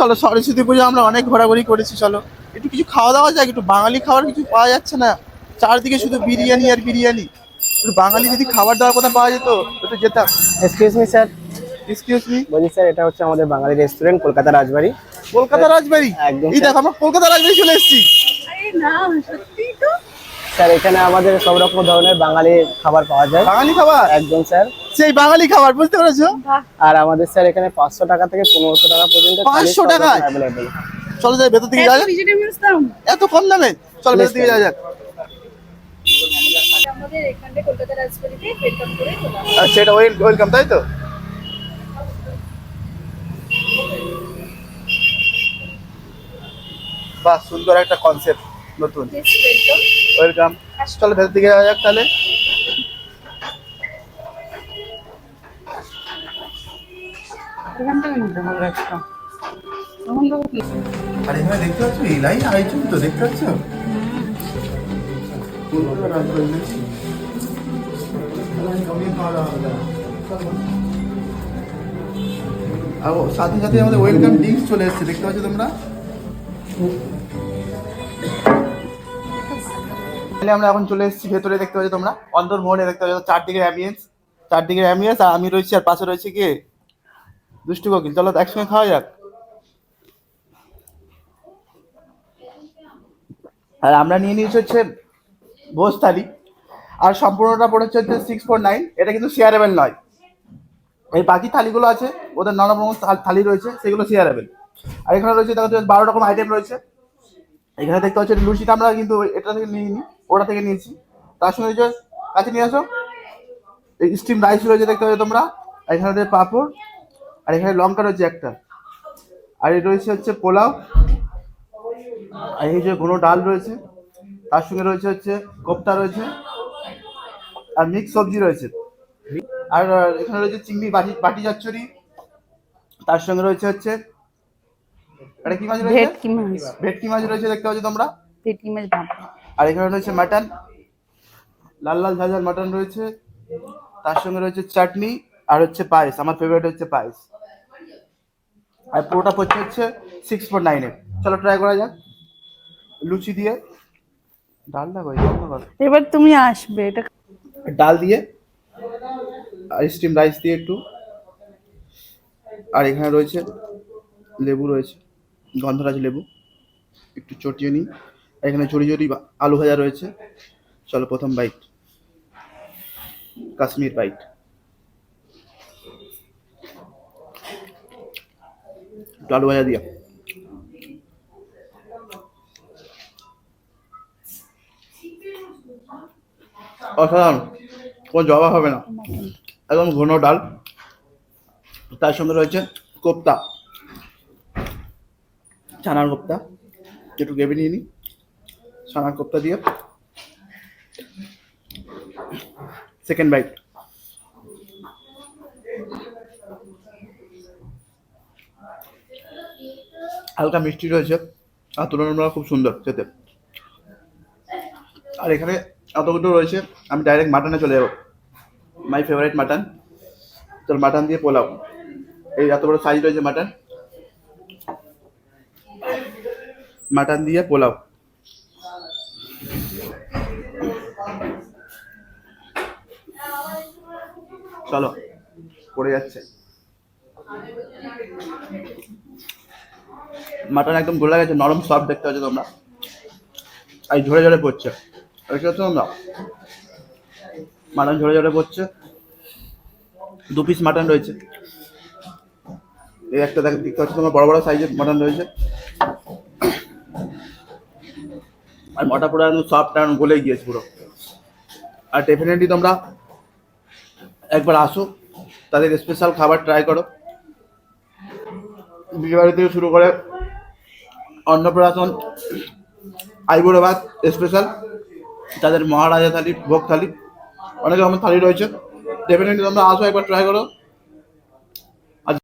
চলো সরস্বতী পুজো আমরা অনেক ঘোরাঘুরি করেছি চলো। একটু কিছু খাওয়া দাওয়া যাক একটু বাঙালি খাবার কিছু পাওয়া যাচ্ছে না। চারদিকে শুধু বিরিয়ানি আর বিরিয়ানি। একটু বাঙালি যদি খাবার দাবার কোথাও পাওয়া যেত একটু যেতাম। Excuse me sir excuse me বলি স্যার এটা হচ্ছে আমাদের বাঙালি রেস্টুরেন্ট কলকাতা রাজবাড়ি। কলকাতা রাজবাড়ি? একদম এই দেখো আমরা কলকাতা রাজবাড়ি চলে এসেছি। আরে না সত্যি তো। স্যার এখানে আমাদের সব রকম ধরনের বাঙালি খাবার পাওয়া যায়। বাঙালি খাবার? একদম স্যার। সেই বাঙালি খাবার বুঝতে পেরেছ? আর আমাদের স্যার এখানে পাঁচশো টাকা থেকে পনেরোশো টাকা পর্যন্ত 500 টাকা অ্যাভেলেবেল চলো যাই ভেতর দিকে যাওয়া দাম এত কম দামে? চলো ভেতর দিকে যাওয়া যাক আমাদের এখানে কলকাতা রাজবাড়িতে ওয়েলকাম করে তোলা আচ্ছা এটা ওয়েল ওয়েলকাম তাই তো? বাহ সুন্দর একটা কনসেপ্ট নতুন. ওয়েলকাম। চলো ভেতর দিকে যাওয়া যাক তাহলে। আর এখানে দেখতে পাচ্ছ? এই লাইন আইছুন তো দেখতে পাচ্ছ? আর সাথে সাথে আমাদের ওয়েলকাম ড্রিঙ্কস চলে এসেছে দেখতে পাচ্ছ তোমরা? তাহলে আমরা এখন চলে এসেছি, ভেতরে দেখতে পাচ্ছ তোমরা, অন্তর মোড়ে দেখতে পাচ্ছ চারদিকে অ্যাম্বিয়েন্স চারদিকে অ্যাম্বিয়েন্স আর আমি রয়েছি, আর পাশে রয়েছে কি? দুষ্টু কোকিল, চলো একসঙ্গে খাওয়া যাক। আর আমরা নিয়ে নিয়েছি হচ্ছে ভোজ থালি, আর সম্পূর্ণটা পড়েছে হচ্ছে সিক্স ফোর নাইন এটা কিন্তু শেয়ারেবেল নয়। এই বাকি থালিগুলো আছে, ওদের নানা রকম থালি রয়েছে, সেগুলো শেয়ারেবেল আর এখানে রয়েছে, দেখা বারো রকম আইটেম রয়েছে। এখানে দেখতে পাচ্ছি লুচিটা আমরা কিন্তু এটা থেকে নিয়ে নিই ওটা থেকে নিয়েছি। তার সঙ্গে রয়েছে কাছে নিয়ে আসো। এই স্টিম রাইস রয়েছে দেখতে পাচ্ছ তোমরা। আর এখানে রয়েছে পাঁপড়। আর এখানে লঙ্কা রয়েছে একটা। আর এই রয়েছে হচ্ছে পোলাও। আর এই যে ঘন ডাল রয়েছে। তার সঙ্গে রয়েছে হচ্ছে কোপ্তা রয়েছে। আর মিক্স সবজি রয়েছে। আর এখানে রয়েছে চিংড়ি বাটি বাটি চচ্চড়ি। তার সঙ্গে রয়েছে হচ্ছে এটা কি মাছ রয়েছে? ভেটকি মাছ। ভেটকি মাছ রয়েছে দেখতে পাচ্ছ তোমরা। ভেটকি মাছ ভাপা। আর এখানে রয়েছে মাটন। লাল লাল ঝাল ঝাল মাটন রয়েছে। তার সঙ্গে রয়েছে চাটনি আর হচ্ছে পায়েস। আমার ফেভারিট হচ্ছে পায়েস। আর পুরোটা পড়ছে হচ্ছে সিক্স ফোর নাইনে চলো ট্রাই করা যাক। লুচি দিয়ে। ডালটা ডালটা এবার তুমি আসবে এটা ডাল দিয়ে আর স্টিম রাইস দিয়ে একটু। আর এখানে রয়েছে লেবু রয়েছে। গন্ধরাজ লেবু। একটু চটিয়ে নিই। এখানে চড়ি চড়ি আলু ভাজা রয়েছে। চলো প্রথম বাইট কাশ্মীর বাইট আলু ভাজা দিয়া অসাধারণ। কোনো জবাব হবে না। একদম ঘন ডাল। তার সঙ্গে রয়েছে কোপ্তা। ছানার কোপ্তা। একটু গ্রেভি নিয়ে নিই ছানার কোপ্তা দিয়ে। সেকেন্ড বাইট হালকা মিষ্টি রয়েছে, আর তুলনামূলক খুব সুন্দর খেতে। আর এখানে এতগুলো রয়েছে, আমি ডাইরেক্ট মাটনে চলে যাব। মাই ফেভারিট মাটন তোর মাটন দিয়ে পোলাও। এই এত বড় সাইজ রয়েছে মাটন মাটন দিয়ে পোলাও। চলো, পড়ে যাচ্ছে। মাটন একদম গোলা গেছে, নরম সফট দেখতে পাচ্ছ তোমরা। আর ঝরে ঝরে পড়ছে। দেখতে পাচ্ছ তোমরা? মাটন ঝরে ঝরে পড়ছে। দু পিস মাটন রয়েছে। এই একটা দেখ, দেখতে পাচ্ছ তোমার? বড় বড় সাইজের মাটন রয়েছে। আর মটা পুরো একদম সফট একদম গলে গিয়েছে পুরো। আর ডেফিনেটলি তোমরা একবার আসো, তাদের স্পেশাল খাবার ট্রাই করো। বিয়েবাড়ি থেকে শুরু করে অন্নপ্রাশন আইবুড়ো ভাত স্পেশাল তাদের মহারাজা থালি, ভোগ থালি, অনেক রকমের থালি রয়েছে। ডেফিনেটলি তোমরা আসো একবার ট্রাই করো।